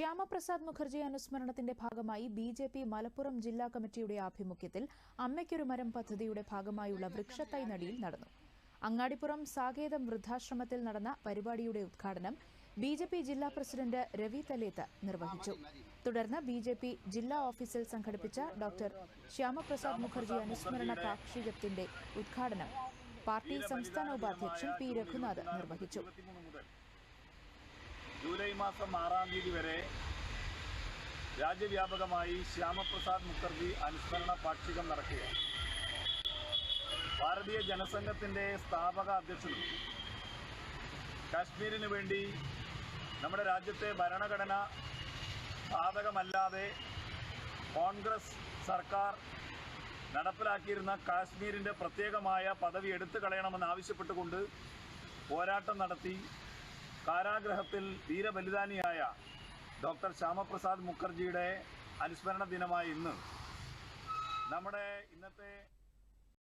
ശ്യാമപ്രസാദ് മുഖർജി അനുസ്മരണത്തിന്റെ ഭാഗമായി B J P Malappuram ജില്ലാ കമ്മിറ്റിയുടെ ആഭിമുഖ്യത്തിൽ അമ്മയ്ക്കൊരു മരം പദ്ധതിയുടെ ഭാഗമായുള്ള വൃക്ഷത്തൈ നടിയിൽ നടന്നു. അങ്ങാടിപ്പുറം സാകേതം വൃദ്ധാശ്രമത്തിൽ നടന്ന പരിപാടിയുടെ ഉദ്ഘാടനം ബി ജെ പി ജില്ലാ പ്രസിഡന്റ് രവി തലേത്ത് നിർവഹിച്ചു. തുടർന്ന് ബി ജെ പി ജില്ലാ ഓഫീസിൽ സംഘടിപ്പിച്ച ഡോക്ടർ ശ്യാമപ്രസാദ് മുഖർജി അനുസ്മരണ പാക്ഷികത്തിന്റെ ഉദ്ഘാടനം പാർട്ടി സംസ്ഥാന ഉപാധ്യക്ഷൻ പി രഘുനാഥ് നിർവഹിച്ചു. ജൂലൈ മാസം ആറാം തീയതി വരെ രാജ്യവ്യാപകമായി ശ്യാമപ്രസാദ് മുഖർജി അനുസ്മരണ പാക്ഷികം നടക്കുകയാണ് ഭാരതീയ ജനസംഘത്തിന്റെ സ്ഥാപക അധ്യക്ഷനും കാശ്മീരിന് വേണ്ടി നമ്മുടെ രാജ്യത്തെ ഭരണഘടന ബാധകമല്ലാതെ കോൺഗ്രസ് സർക്കാർ നടപ്പിലാക്കിയിരുന്ന കാശ്മീരിന്റെ പ്രത്യേകമായ പദവി എടുത്തു കളയണമെന്ന് ആവശ്യപ്പെട്ടുകൊണ്ട് പോരാട്ടം നടത്തി കാരാഗ്രഹത്തിൽ ധീരബലിദാനിയായ ഡോക്ടർ ശ്യാമപ്രസാദ് മുഖർജിയുടെ അനുസ്മരണ ദിനമായ ഇന്ന്. നമ്മുടെ ഇന്നത്തെ